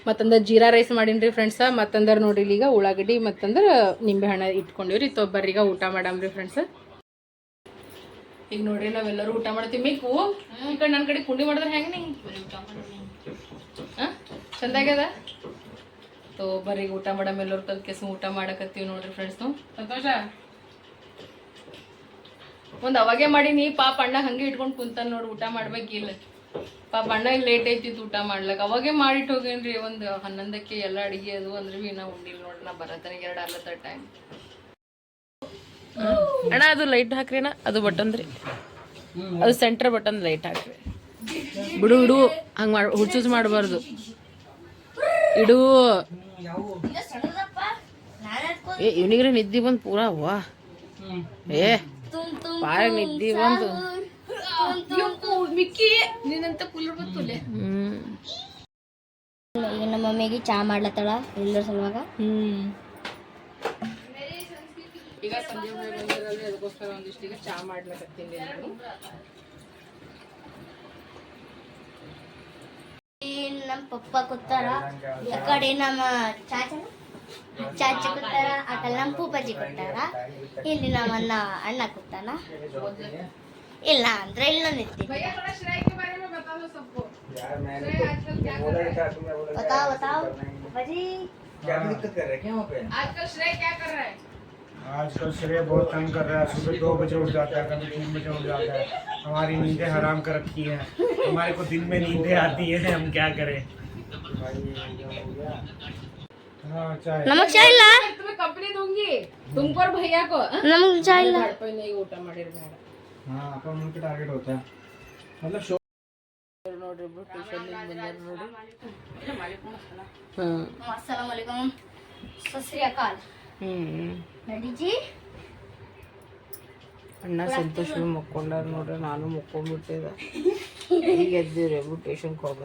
ಮತ್ತಂದ್ರೆ ಜೀರಾ ರೈಸ್ ಮಾಡೀನಿ ರೀ ಫ್ರೆಂಡ್ಸ ಮತ್ತಂದ್ರೆ ನೋಡಿ ಈಗ ಉಳ್ಳಾಗಡ್ಡಿ ಮತ್ತಂದ್ರೆ ನಿಂಬೆಹಣ್ಣು ಇಟ್ಕೊಂಡಿವ್ರಿ. ತೊಬ್ಬರಿಗ ಊಟ ಮಾಡಮ್ರಿ ಫ್ರೆಂಡ್ಸ್ ಈಗ ನೋಡ್ರಿ ನಾವೆಲ್ಲರೂ ಊಟ ಮಾಡ್ತೀವಿ. ಮಿಕ್ಕು ಈ ಕಡೆ ನನ್ನ ಕಡೆ ಕುಂಡಿ ಮಾಡಿದ್ರೆ ಹೆಂಗೆ ನಿಂಗೆ ಹಾಂ ಚಂದಾಗ್ಯದ ತೋ ಬರ್ರಿ ಊಟ ಮಾಡಮ್, ಎಲ್ಲರೂ ಕಲ್ತ್ ಕೆಸ ಊಟ ಮಾಡಕತ್ತೀವಿ ನೋಡ್ರಿ ಫ್ರೆಂಡ್ಸ್ ಸಂತೋಷ? ಒಂದು ಅವಾಗೆ ಮಾಡೀನಿ ಪಾಪ ಅಣ್ಣ ಹಂಗೆ ಇಟ್ಕೊಂಡು ಕುಂತಾನ ನೋಡಿ ಊಟ ಮಾಡ್ಬೇಕಿಲ್ಲ ಪಾಪ ಅಣ್ಣ ಲೇಟ್ ಐತಿತ್ತು ಊಟ ಮಾಡ್ಲಕ್. ಅವಾಗೆ ಮಾಡಿಟ್ಟು ಹೋಗೇನ್ರಿ ಒಂದು ಹನ್ನೊಂದಕ್ಕೆ ಎಲ್ಲ ಅಡಿಗೆ ಅದು ಅಂದ್ರೆ ಭೀ ನಾ ಉಂಡಿಲ್ಲ ನೋಡ್ರಿ ನಾ ಬರತನಿಗೆ ಎರಡು ಅರ್ಧ ಟೈಮ್ ಅಣ್ಣ ಅದು ಲೈಟ್ ಹಾಕ್ರಿ ಅಣ್ಣ ಅದು ಬಟನ್ ರೀ. ಅದು ಸೆಂಟರ್ ಬಟನ್ ಲೈಟ್ ಹಾಕ್ರಿ. ಬಿಡು ಬಿಡು. ಹಂಗೆ ಮಾಡಿ ಹುಡ್ಸೂಸ್ ಮಾಡಬಾರ್ದು. ಇಡು. ಏ ಇವನಿಗ್ರೆ ನಿದ್ದೆ ಬಂದು ಪೂರಾ ಅವ್ವಾ. ಏ. ಪಾರ ನಿದ್ದಿ ಬಂದು. ಹ್ಮ್. ಈಗ ನಮ್ಮ ಮಮ್ಮಿಗೆ ಚಾ ಮಾಡ್ಲತ್ತಾಳ ಎಲ್ಲರ ಸಲುವಾಗ. ಹ್ಮ್. ಈಗ ಸಂಜೆ ಹೋಗಿ ಬಂದಿರಲ್ರಿ ಅದಕ್ಕೋಸ್ಕರ ಒಂದಿಷ್ಟು ಈಗ ಚಾ ಮಾಡ್ಲಕತ್ತೀನಿ ನಾನು. ನಮ್ಮ ಪಪ್ಪ ಕೂತಾರ? ಆ ಕಡೆ ನಮ್ಮ ಚಾಚನ ಚಾಚಿ ಕೂತಾರ ಆ ಕಡೆ ನಮ್ಮ ಪೂಪಾಜಿ ಕೂತಾರ ಇಲ್ಲಿ ನಮ್ಮ ಅಣ್ಣ ಅಣ್ಣ ಕೂತಾನ ಇಲ್ಲ ಅಂದ್ರೆ ಇಲ್ಲ ನಿಂತಿ बताओ बताओ पप्पाजी क्या दिक्कत कर रहे हैं क्या वहाँ पे आजकल श्रेय बहुत तंग कर रहा है सुबह दो बजे उठ जाता है कभी तीन बजे उठ जाता है हमारी नींदें हराम कर रखी हैं हमारे को दिन में नींदें आती हैं हम क्या करें हाँ चाहे ನಮಗ್ ಚಾ ಇಲ್ಲ? ಕಂಪನಿ ತುಂಗಿ ತುಂಬ್ಕೋರ್ ಭಯ್ಯಾಕೋ ನಮಗ್ ಚಾ ಇಲ್ಲ. ಊಟ ಮಾಡಿರ್ ಅಣ್ಣ ಸಂತೋಷ ಮಕ್ಕೊಂಡಾರ ನೋಡ್ರಿ ನಾನು ಮಕ್ಕೊಂಡ್ಬಿಟ್ಟಿದ್ದ ಈಗ ಎದ್ದಿವ್ರಿ ಬಿಟ್ಟು ಟೇಷನ್ಗೆ ಹೋಗಿ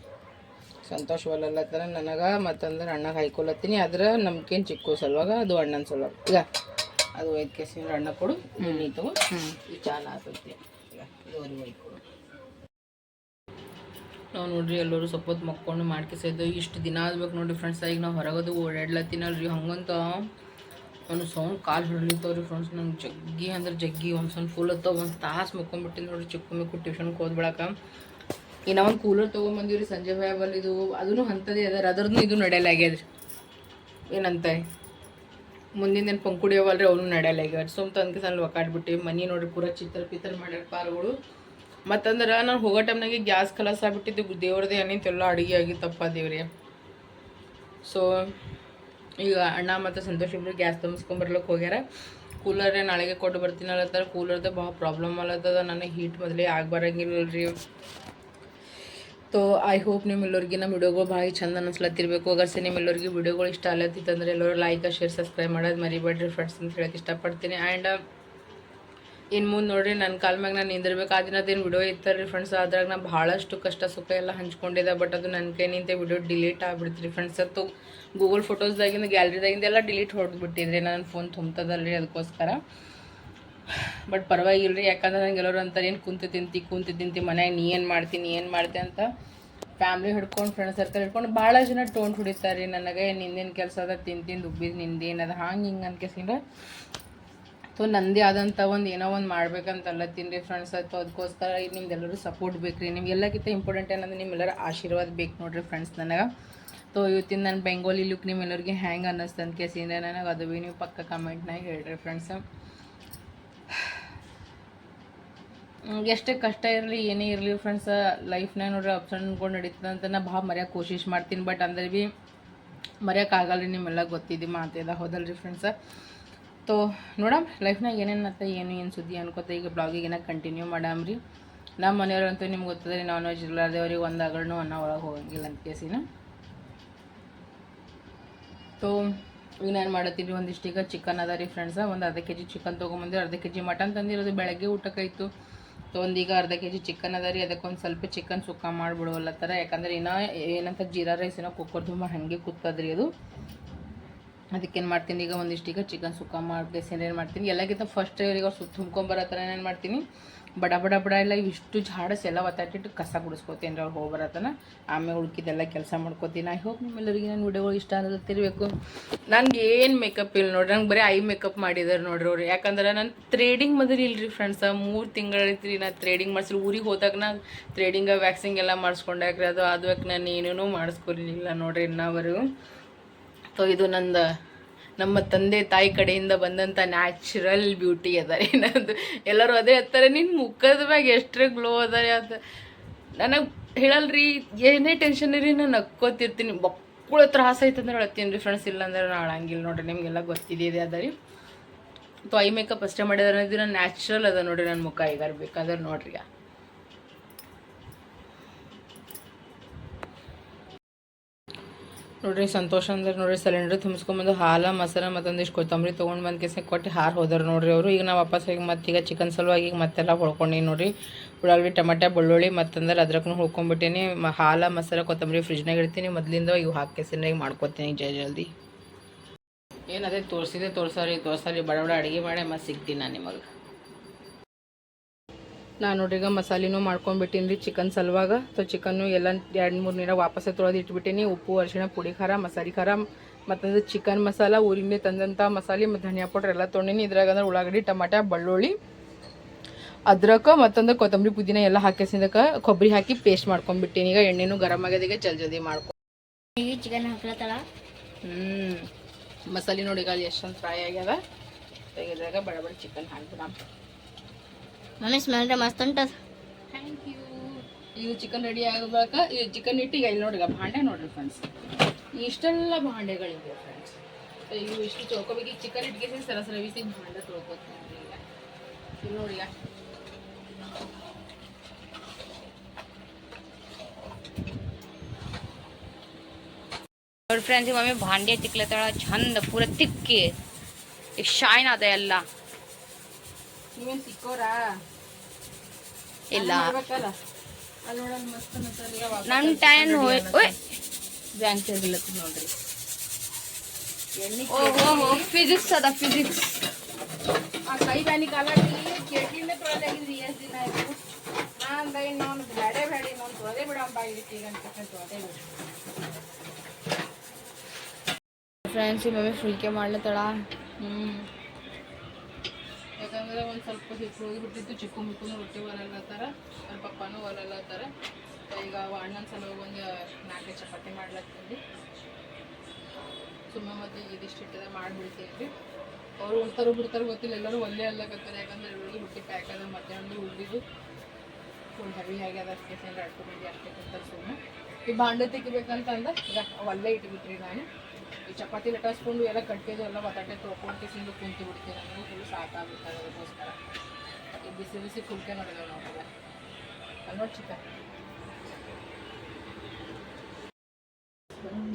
ಸಂತೋಷ್ ಒಲ್ಲತ್ತನ ನನಗೆ ಮತ್ತಂದ್ರೆ ಅಣ್ಣಗೆ ಹಾಯ್ಕೊಲತ್ತೀನಿ, ಆದ್ರೆ ನಮ್ಗೇನು ಚಿಕ್ಕ ಸಲುವಾಗ ಅದು ಅಣ್ಣನ ಸಲುವಾಗ. ಈಗ ಅದು ಐದು ಕೆಸಿನ ಅಣ್ಣ ಕೊಡು ನೀ ತಗೋ, ಈ ಚಾಲ ಒಯ್ಕೊಡು ನಾವು ನೋಡ್ರಿ ಎಲ್ಲರೂ ಸಪೋತ್ ಮಕ್ಕೊಂಡು ಮಾಡ್ಕಿಸಿದ್ದು ಇಷ್ಟು ದಿನ ಆಗ್ಬೇಕು ನೋಡ್ರಿ ಫ್ರೆಂಡ್ಸ್, ಈಗ ನಾವು ಹೊರಗದು ಓಡಾಡ್ಲತ್ತೀನಲ್ರಿ, ಹಂಗಂತ ಒಂದು ಸೌಂಡ್ ಕಾಲು ಹಿಡ್ಲಿತ್ತವ್ರಿ ಫ್ರೆಂಡ್ಸ್, ನಂಗೆ ಜಗ್ಗಿ ಅಂದ್ರೆ ಜಗ್ಗಿ ಒಂದು ಸಣ್ಣ ಫುಲ್ ಹತ್ತವ ಒಂದು ತಾಸು ಮಕ್ಕೊಂಡ್ಬಿಟ್ಟಿನಿ ನೋಡ್ರಿ, ಚಿಕ್ಕ ಮಕ್ಕಳು ಟ್ಯೂಷನ್ಗೆ ಹೋದ್ಬಿಡಕ ಇನ್ನು ಒಂದು ಕೂಲರ್ ತೊಗೊಂಬಂದಿವ್ರಿ, ಸಂಜೆ ಹೊಯಬಲ್ ಇದು ಅದೂ ಅಂಥದ್ದೇ ಅದಾರ ಅದ್ರದ್ದು ಇದು ನಡೆಯಲಾಗ್ಯದ್ರಿ ಏನಂತ? ಮುಂದಿನ ದಿನ ಪಂಕುಡಿ ಅವಲ್ರಿ ಅವನು ನಡೆಯಲಾಗ್ಯಾರ ಸುಮ್ ತಂದ್ಕೆ ಸಣ್ಣ ಒಕ್ಕಾಡ್ಬಿಟ್ಟು, ಮನೆ ನೋಡ್ರಿ, ಪೂರ ಚಿತ್ರ ಪಿತ್ರ ಮಾಡ್ಯಾರ ಪಾರುಗಳು ಮತ್ತಂದ್ರೆ ನಾನು ಹೋಗೋ ಟೈಮ್ನಾಗೆ ಗ್ಯಾಸ್ ಕಲಸ ಆಗ್ಬಿಟ್ಟಿದ್ದು ದೇವ್ರದೇ ಏನಿಂತೆಲ್ಲ ಅಡುಗೆ ಆಗಿತ್ತಪ್ಪ ದೇವ್ರಿ ಸೊ ಈಗ ಅಣ್ಣ ಮತ್ತು ಸಂತೋಷ್ ಇಬ್ಬರು ಗ್ಯಾಸ್ ತುಂಬಿಸ್ಕೊಂಬರ್ಲಕ್ಕೆ ಹೋಗ್ಯಾರ. ಕೂಲರ್ ನಾಳೆಗೆ ಕೊಟ್ಟು ಬರ್ತೀನಲ್ಲ ಅಲ್ಲತ್ತಾರ ಕೂಲರ್ದು ಭಾಳ ಪ್ರಾಬ್ಲಮ್ ಅಲ್ಲತ್ತದ ನನಗೆ ಹೀಟ್ ಮೊದಲೇ ಆಗ್ಬರಂಗಿಲ್ಲರಿ ತೋ ಐ ಹೋಪ್ ನಿಮ್ಮೆಲ್ಲರಿಗೆ ನಮ್ಮ ವಿಡಿಯೋಗಳು ಭಾಳ ಚಂದ ಅನ್ಸ್ಲತ್ತಿರ್ಬೇಕು. ಅಗರ್ಸೆ ನಿಮ್ಮೆಲ್ಲರಿಗೆ ವಿಡಿಯೋಗಳು ಇಷ್ಟ ಅಲ್ಲತ್ತಿತ್ತಂದ್ರೆ ಎಲ್ಲರೂ ಲೈಕ್ ಶೇರ್ ಸಬ್ಸ್ಕ್ರೈಬ್ ಮಾಡೋದು ಮರಿಬೇಡ್ರಿ ಫ್ರೆಂಡ್ಸ್ ಅಂತ ಹೇಳಕ್ಕೆ ಇಷ್ಟಪಡ್ತೀನಿ. ಆ್ಯಂಡ್ ಇನ್ನು ಮುಂದೆ ನೋಡಿರಿ ನನ್ನ ಕಾಲ ಮ್ಯಾಗ ನಾನು ನಿಂದಿರ್ಬೇಕು. ಆ ದಿನದೇನು ವಿಡಿಯೋ ಇರ್ತಾರೆ ಫ್ರೆಂಡ್ಸ್ ಅದ್ರಾಗ ನಾನು ಭಾಳಷ್ಟು ಕಷ್ಟ, ಸುಖ ಎಲ್ಲ ಹಂಚ್ಕೊಂಡಿದ್ದೆ ಬಟ್ ಅದು ನನ್ನ ಕೈ ನಿಂತೆ ವಿಡಿಯೋ ಡಿಲೀಟ್ ಆಗಿಬಿಡ್ತೀರಿ ಫ್ರೆಂಡ್ಸ್ ಅದು ಗೂಗಲ್ ಫೋಟೋಸ್ದಾಗಿಂದ ಗ್ಯಾಲರಿದಾಗಿಂದ ಎಲ್ಲ ಡಿಲೀಟ್ ಹೊಡೆದ್ಬಿಟ್ಟಿದ್ರಿ ನನ್ನ ಫೋನ್ ತುಂಬ್ತದಲ್ರಿ ಅದಕ್ಕೋಸ್ಕರ. ಬಟ್ ಪರವಾಗಿಲ್ಲ ರೀ ಯಾಕಂದ್ರೆ ನಂಗೆ ಎಲ್ಲರೂ ಅಂತಾರೆ, ಏನು ಕುಂತು ತಿಂತಿ ಕುಂತು ತಿಂತಿ ಮನ್ಯಾಗ, ನೀ ಏನು ಮಾಡ್ತೀನಿ ಏನು ಮಾಡ್ತೆ ಅಂತ ಫ್ಯಾಮ್ಲಿ ಹಿಡ್ಕೊಂಡು ಫ್ರೆಂಡ್ ಸರ್ಕಲ್ ಹಿಡ್ಕೊಂಡು ಭಾಳ ಜನ ಟೋನ್ ಹೊಡಿತಾರೆ ರೀ ನನಗೆ ನಿಂದೇನು ಕೆಲಸ ಅದ? ತಿಂತಿಂದು ಉಬ್ಬಿದ ನಿಂದೇನು ಅದು? ಹಂಗೆ, ಹಿಂಗೆ ಅನ್ಕೇಸಿಂದ್ರೆ ಸೊ ನಂದೇ ಆದಂಥ ಒಂದು ಏನೋ ಒಂದು ಮಾಡ್ಬೇಕಂತಲ್ಲ ತಿನ್ರಿ ಫ್ರೆಂಡ್ಸ್ ಅಥವಾ ಅದಕ್ಕೋಸ್ಕರ ನಿಮ್ದೆಲ್ಲರೂ ಸಪೋರ್ಟ್ ಬೇಕು ರೀ ನಿಮ್ಗೆಲ್ಲಕ್ಕಿಂತ ಇಂಪಾರ್ಟೆಂಟ್ ಏನಂದ್ರೆ ನಿಮ್ಮೆಲ್ಲರ ಆಶೀರ್ವಾದ ಬೇಕು ನೋಡಿರಿ ಫ್ರೆಂಡ್ಸ್ ನನಗೆ. ಸೊ ಇವತ್ತಿನ ನನ್ನ ಬೆಂಗಾಲಿ ಲುಕ್ ನಿಮ್ಮೆಲ್ಲರಿಗೆ ಹ್ಯಾಂಗ್ ಅನ್ನಿಸ್ತು ಅಂತ ಕೇಸಿಂದ ನನಗೆ, ಅದು ಭೀ ನೀವು ಪಕ್ಕ ಕಮೆಂಟ್ನಾಗ ಹೇಳ್ರಿ ಫ್ರೆಂಡ್ಸ್ ಎಷ್ಟೇ ಕಷ್ಟ ಇರಲಿ, ಏನೇ ಇರಲಿ ಫ್ರೆಂಡ್ಸ್ ಲೈಫ್ನಾಗ ನೋಡ್ರಿ ಅಪ್ಸನ್ ಕೊಂಡು ನಡೀತದೆ ಅಂತ ನಾ ಭಾಳ ಮರ್ಯಾಕೆ ಕೋಶಿಶ್ ಮಾಡ್ತೀನಿ. ಬಟ್ ಅಂದ್ರೆ ಭೀ ಮರೆಯೋಕ್ಕಾಗಲ್ಲ ನಿಮ್ಮೆಲ್ಲ ಗೊತ್ತಿದ್ದು ಮಾತಿದ ಹೋದಲ್ರಿ ಫ್ರೆಂಡ್ಸ ತೋ, ನೋಡಮ್ ಲೈಫ್ನಾಗ ಏನೇನು ಮತ್ತೆ ಏನು ಏನು ಸುದ್ದಿ ಅನ್ಕೋತ ಈಗ ಬ್ಲಾಗಿಗೆ ಏನೋ ಕಂಟಿನ್ಯೂ ಮಾಡಾಮ್ರಿ ನಮ್ಮ ಮನೆಯವ್ರಂತೂ ನಿಮ್ಗೆ ಗೊತ್ತದೆ ನಾನ್ ವೆಜ್ ಇರ್ಲಾರ್ದವ್ರಿಗೆ ಒಂದು ಅಗಳನ್ನೂ ಅನ್ನ ಒಳಗೆ ಹೋಗಂಗಿಲ್ಲ ಅಂತ ಕೇಸಿನ ತೋ ಈಗ ನಾನು ಮಾಡತ್ತೀನಿ ಒಂದಿಷ್ಟು ಈಗ ಚಿಕನ್ ಅದ ರೀ ಫ್ರೆಂಡ್ಸ ಒಂದು ಅರ್ಧ ಕೆ ಜಿ ಚಿಕನ್ ತೊಗೊಂಬಂದಿರಿ ಅರ್ಧ ಕೆ ಜಿ ಮಟನ್ ತಂದಿರೋದು. ಬೆಳಗ್ಗೆ ಊಟಕ್ಕಾಯ್ತು ಸೊ ಒಂದೀಗ ಅರ್ಧ ಕೆ ಜಿ ಚಿಕನ್ ಅದ ರೀ, ಅದಕ್ಕೊಂದು ಸ್ವಲ್ಪ ಚಿಕನ್ ಸುಕ್ಕ ಥರ. ಯಾಕಂದ್ರೆ ಇನ್ನೂ ಏನಂತ ಜೀರಾ ರೈಸ್ ಏನೋ ಕುಕ್ಕರ್ ತುಂಬ ಹಾಗೆ ಕೂತದ್ರಿ ಅದು. ಅದಕ್ಕೇನು ಮಾಡ್ತೀನಿ ಈಗ ಒಂದಿಷ್ಟು ಈಗ ಚಿಕನ್ ಸುಕ್ಕ ಮಾಡಿ ಏನು ಮಾಡ್ತೀನಿ. ಎಲ್ಲಕ್ಕಿಂತ ಫಸ್ಟ್ ಇವರಿಗೆ ಅವ್ರು ಸುತ್ತ ಥರ ಏನೇನು ಮಾಡ್ತೀನಿ. ಬಡ ಬಡ ಬಡ ಎಲ್ಲ ಇಷ್ಟು ಝಾಡಸ್ ಎಲ್ಲ ಒತ್ತಾಟಿಟ್ಟು ಕಸ ಗುಡಿಸ್ಕೊತೀನಿ ರೀ ಅವ್ರು ಹೋಗಿ ಬರತ್ತನ ಆಮೇಲೆ ಉಳ್ಕಿದೆಲ್ಲ ಕೆಲಸ ಮಾಡ್ಕೋತೀನಿ. ಐ ಹೋಪ್ ನಿಮ್ಮೆಲ್ಲರಿಗೆ ನನ್ನ ವಿಡಿಯೋಗಳು ಇಷ್ಟ ಆಗತ್ತಿರಬೇಕು ನನಗೆ ಏನು ಮೇಕಪ್ ಇಲ್ಲ ನೋಡ್ರಿ. ನಂಗೆ ಬರೀ ಐ ಮೇಕಪ್ ಮಾಡಿದಾರೆ ನೋಡ್ರಿ ಅವ್ರು. ಯಾಕಂದ್ರೆ ನಾನು ಥ್ರೇಡಿಂಗ್ ಮೊದಲು ಇಲ್ರಿ ಫ್ರೆಂಡ್ಸ ಮೂರು ತಿಂಗಳೈತ್ರಿ ನಾನು ಥ್ರೇಡಿಂಗ್ ಮಾಡಿಸಿ ಊರಿಗೆ ಹೋದಾಗ ನಾ ಥ್ರೇಡಿಂಗ ವ್ಯಾಕ್ಸಿಂಗ್ ಎಲ್ಲ ಮಾಡಿಸ್ಕೊಂಡಾಗ್ರಿ. ಅದು ಅದಕ್ಕೆ ನಾನು ಏನೇನೂ ಮಾಡಿಸ್ಕೊಲಿಲ್ಲ ನೋಡ್ರಿ ಇನ್ನವರೆಗೂ ಸೊ ಇದು ನಂದು ನಮ್ಮ ತಂದೆ ತಾಯಿ ಕಡೆಯಿಂದ ಬಂದಂಥ ನ್ಯಾಚುರಲ್ ಬ್ಯೂಟಿ ಅದ. ರೀ ನಂದು ಎಲ್ಲರೂ ಅದೇ ಹೇಳ್ತಾರೆ ನಿನ್ನ ಮುಖದ ಮ್ಯಾಗ ಎಷ್ಟರ ಗ್ಲೋ ಅದ ರೀ ಅದು ನನಗೆ ಹೇಳಲ್ರಿ, ಏನೇ ಟೆನ್ಷನ್ ಇರಿ ನಾನು ನಕ್ಕೋತಿರ್ತೀನಿ. ಮಕ್ಕಳು ತ್ರಾಸ ಐತಂದ್ರೆ ಹೇಳ್ತೀನಿ ರೀ ಫ್ರೆಂಡ್ಸ್ ಇಲ್ಲಾಂದ್ರೆ ನಾನು ಅಳಂಗಿಲ್ಲ ನೋಡ್ರಿ, ನಿಮಗೆಲ್ಲ ಗೊತ್ತಿದೆ ಅದ ರೀ. ಸೊ ಐ ಮೇಕಪ್ ಅಷ್ಟೇ ಮಾಡಿದಾರೆ ನಾನು ನ್ಯಾಚುರಲ್ ಅದ ನೋಡ್ರಿ ನನ್ನ ಮುಖ, ಈಗ ಬೇಕಾದ್ರೆ ನೋಡ್ರಿ ನೋಡ್ರಿ, ಸಂತೋಷ ಅಂದ್ರೆ ನೋಡ್ರಿ ಸಿಲಿಂಡರ್ ತುಂಬಿಸ್ಕೊಂಬಂದು ಹಾಲ, ಮೊಸರ ಮತ್ತೊಂದಿಷ್ಟು ಕೊತ್ತಂಬರಿ ತೊಗೊಂಡು ಬಂದು ಕೆಸ ಕೊಟ್ಟು ಹಾರು ಹೋದರು ನೋಡ್ರಿ ಅವರು. ಈಗ ನಾವು ವಾಪಸ್ ಹೋಗಿ ಮತ್ತೀಗ ಚಿಕನ್ ಸಲುವಾಗಿ ಈಗ ಮತ್ತೆಲ್ಲ ಹೊಳ್ಕೊಂಡೀನಿ ನೋಡ್ರಿ. ಉಳ್ಳಾಗಡ್ಡಿ, ಟಮಟ, ಬೆಳ್ಳುಳ್ಳಿ ಮತ್ತಂದ್ರೆ ಅದ್ರಕ್ಕೂ ಹುಳ್ಕೊಂಬಿಟ್ಟೀನಿ ಹಾಲು, ಮೊಸರ, ಕೊತ್ತಂಬರಿ ಫ್ರಿಜ್ನಾಗ ಇಡ್ತೀನಿ. ಮೊದಲಿಂದ ಇವು ಹಾಕಿ ಕೆಸಿನಾಗ ಮಾಡ್ಕೊತೀನಿ ಜೈ ಜಲ್ದಿ. ಏನು ಅದೇ ತೋರಿಸಿದೆ ತೋರ್ಸಾರಿ ತೋರ್ಸಾರಿ ಬಡ ಬಡ ಅಡುಗೆ ಮಾಡಿ ಮತ್ತೆ ಸಿಗ್ತೀನಿ ನಾನು ನಿಮಗೆ. ನಾನು ನೋಡ್ರಿ ಈಗ ಮಸಾಲೆನೂ ಮಾಡ್ಕೊಂಡ್ಬಿಟ್ಟೀನಿ ರೀ ಚಿಕನ್ ಸಲುವಾಗ. ಸೊ ಚಿಕನ್ನು ಎಲ್ಲ ಎರಡು ಮೂರು ನೀರಾಗ ವಾಪಸ್ಸೇ ತೊಳೆದು ಇಟ್ಬಿಟ್ಟೀನಿ. ಉಪ್ಪು ಅರಿಶಿಣ ಪುಡಿ ಖಾರ ಮಸಾಲೆ ಖಾರ. ಮತ್ತದು ಚಿಕನ್ ಮಸಾಲ ಊರಿಂದ ತಂದಂಥ ಮಸಾಲೆ ಮತ್ತು ಧನಿಯಾ ಪೌಡ್ರ್ ಎಲ್ಲ ತೊಗೊಂಡಿನಿ ಇದ್ರಾಗ ಅಂದ್ರೆ ಉಳ್ಳಾಗಡ್ಡಿ ಟಮಾಟ ಬೆಳ್ಳುಳ್ಳಿ. ಅದ್ರಕ ಮತ್ತೊಂದು ಕೊತ್ತಂಬರಿ ಪುದೀನ ಎಲ್ಲ ಹಾಕಿಸಿದಕ್ಕೆ ಕೊಬ್ಬರಿ ಹಾಕಿ ಪೇಸ್ಟ್ ಮಾಡ್ಕೊಂಡ್ಬಿಟ್ಟೀನಿ. ಈಗ ಎಣ್ಣೆನೂ ಗರಂ ಆಗ್ಯದೀಗ ಜಲ್ ಜಲ್ದಿ ಮಾಡ್ಕೊ ಚಿಕನ್ ಹಾಕ್ಲತ್ತಳ? ಹ್ಞೂ ಮಸಾಲೆ ನೋಡಿ ಈಗ ಅಲ್ಲಿ ಎಷ್ಟೊಂದು ಫ್ರೈ ಆಗ್ಯದ. ತೆಗೆದಾಗ ಬಡ ಬಡ ಚಿಕನ್ ಹಾಕ್ಬಿಡ ಮಮ್ಮಿ ಸ್ಮೆಲ್ ಮಸ್ತ್ ಉಂಟದ ಥ್ಯಾಂಕ್ ಯು ಇದು ಚಿಕನ್ ರೆಡಿ ಆಗಬೇಕಾ ಇದು ಚಿಕನ್ ಇಟ್ಟು ಈಗ ಇಲ್ಲಿ ನೋಡ್ರಿ ಭಾಂಡೆ ನೋಡ್ರಿ ಫ್ರೆಂಡ್ಸ್ ಇಷ್ಟೆಲ್ಲ ಭಾಂಡೆಗಳಿವೆ ಫ್ರೆಂಡ್ಸ್ ಇವು ಇಷ್ಟು ತೊಳ್ಕೊಬೇಕು ಈಗ ಚಿಕನ್ ಇಟ್ಕೆ ಸರ ಸರ ಬಿಸಿ ಭಾಂಡೆ ತೊಳ್ಕೊತೀನಿ ಈಗ ಇಲ್ಲಿ ನೋಡಿ ಈಗ ನೋಡಿ ಫ್ರೆಂಡ್ಸ್ ಮಮ್ಮಿ ಭಾಂಡೆ ತಿಕ್ಲತ್ತಾಳ ಚಂದ ಪೂರ ತಿಕ್ಕಿ ಈಗ ಶಾಯ್ನ್ ಅದ ಎಲ್ಲ ನೀವೇನು ಸಿಕ್ಕೋರಾ ಇಲ್ಲ. ಮಸ್ತ್ ಮಸಾಲೆ ಟೈಮ್ ಓಯ್. ಬ್ಯಾಂಕ್ ನೋಡ್ರಿ. ಓಹೋ ಫಿಸಿಕ್ಸ್ ಅದ ಫಿಸಿಕ್ಸ್ ಆ ಕೈ ಬ್ಯಾನಿ ಕಾಲಾಡಿ ತೊಳೆದಾಗಿದ್ರಿ ಎಷ್ಟು ದಿನ ಆಯ್ತು ನಾ ಬೈ ತೊಳೆದೇ ಬಿಡಂಪ ಇದಕ್ಕೆ ಈಗ ಅಂತ ತೊಳೆದೇ ಬಿಡು. ಫ್ರೆಂಡ್ಸ್ ಮಮ್ಮಿ ಫುಲ್ಕೆ ಮಾಡ್ಲತ್ತಳ? ಹ್ಞೂ ಯಾಕಂದ್ರೆ ಒಂದು ಸ್ವಲ್ಪ ಹಿಟ್ಟು ಹೋಗಿಬಿಟ್ಟಿತ್ತು ಚಿಕ್ಕ ಮುಕ್ಕನು ರೊಟ್ಟಿ ಒಲಲ್ಲತ್ತಾರ ನನ್ನ ಪಪ್ಪನೂ ಒಲಲ್ಲತ್ತಾರ ಈಗ ಅಣ್ಣನ ಸಲುವಾಗಿ ಒಂದು ನಾಲ್ಕೈದು ಚಪಾತಿ ಮಾಡ್ಲತ್ತೀನಿ ಸುಮ್ಮನೆ ಮತ್ತೆ ಇದಿಷ್ಟು ಇಟ್ಟದ ಮಾಡಿಬಿಡ್ತೀನಿ ರೀ ಅವ್ರು ಉಳ್ತಾರೋ ಬಿಡ್ತಾರೋ ಗೊತ್ತಿಲ್ಲ, ಎಲ್ಲರೂ ಒಲ್ಲೆ ಅಲ್ಲಕತ್ತಾರೆ ಯಾಕಂದ್ರೆ ಎಲ್ಲರಿಗೂ ರೊಟ್ಟಿ ಪ್ಯಾಕ್ ಅದ ಮಧ್ಯಾಹ್ನ ಉಳಿದಿದ್ದು. ಫುಲ್ ಹೆವಿ ಆಗ್ಯದ ಅಷ್ಟೇ ಸೇರಿ ಅಡ್ಕೊಂಡಿದ್ದೆ ಅಷ್ಟೇ ಸುಮ್ಮನೆ ಈ ಬಾಂಡೆ ತೆಗಿಬೇಕಂತಂದ್ರೆ ಒಲ್ಲೆ ಇಟ್ಬಿಟ್ರಿ ನಾನು. ಈ ಚಪಾತಿ ಲಟಾಸ್ಕೊಂಡು ಎಲ್ಲ ಕಟ್ಟಿದ್ದು ಎಲ್ಲ ಬಟಾಟೆ ತೊಗೊಂಡು ಕಿಸಿಂದು ಕುಂತು ಬಿಡ್ತೀನಿ ನನಗೂ ಫುಲ್ ಸಾಕಾಗುತ್ತೆ ಅದಕ್ಕೋಸ್ಕರ. ಈ ಬಿಸಿ ಬಿಸಿ ಕುಲ್ಕೆ ನೋಡಿದೆ ನೋಡಿಲ್ಲ ನೋಡಿ ಚಿಕನ್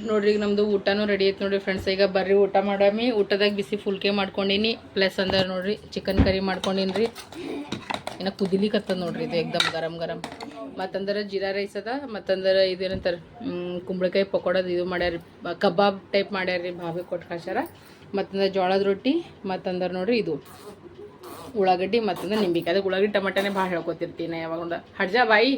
ನೋಡ್ರಿ, ಈಗ ನಮ್ದು ಊಟನೂ ರೆಡಿ ಐತೆ ನೋಡ್ರಿ ಫ್ರೆಂಡ್ಸ್ ಈಗ ಬರ್ರಿ ಊಟ ಮಾಡಾಮಿ. ಊಟದಾಗ ಬಿಸಿ ಫುಲ್ಕೆ ಮಾಡ್ಕೊಂಡಿನಿ. ಪ್ಲಸ್ ಅಂದ್ರೆ ನೋಡ್ರಿ ಚಿಕನ್ ಕರಿ ಮಾಡ್ಕೊಂಡಿನ್ರಿ. ರೀ ಇನ್ನು ಕುದಿಲಿಕತ್ತದ ನೋಡ್ರಿ ಇದು, ಎಕ್ದಮ್ ಗರಂ ಗರಂ ಮತ್ತಂದ್ರೆ ಜೀರಾ ರೈಸ್ ಅದ, ಮತ್ತಂದ್ರೆ ಇದೇನಂತಾರೆ ಕುಂಬಳಕಾಯಿ ಪಕೋಡದ ಇದು ಮಾಡ್ಯಾರಿ ಕಬಾಬ್ ಟೈಪ್ ಮಾಡ್ಯಾರಿ ಭಾವಿ ಕೊಟ್ಟು ಕಳ್ಸ್ಯಾರ ಮತ್ತಂದ್ರೆ ಜೋಳದ ರೊಟ್ಟಿ, ಮತ್ತಂದ್ರೆ ನೋಡ್ರಿ ಇದು ಉಳ್ಳಾಗಡ್ಡಿ, ಮತ್ತಂದ್ರೆ ನಿಂಬಿಕಾಯಿ. ಅದಕ್ಕೆ ಉಳ್ಳಾಗಡ್ಡಿ ಟಮಾಟನೇ ಭಾಳ ಹೇಳ್ಕೊತಿರ್ತೀನಿ ಯಾವಾಗ ಹಡ್ಜಾ ಬಾಯಿ.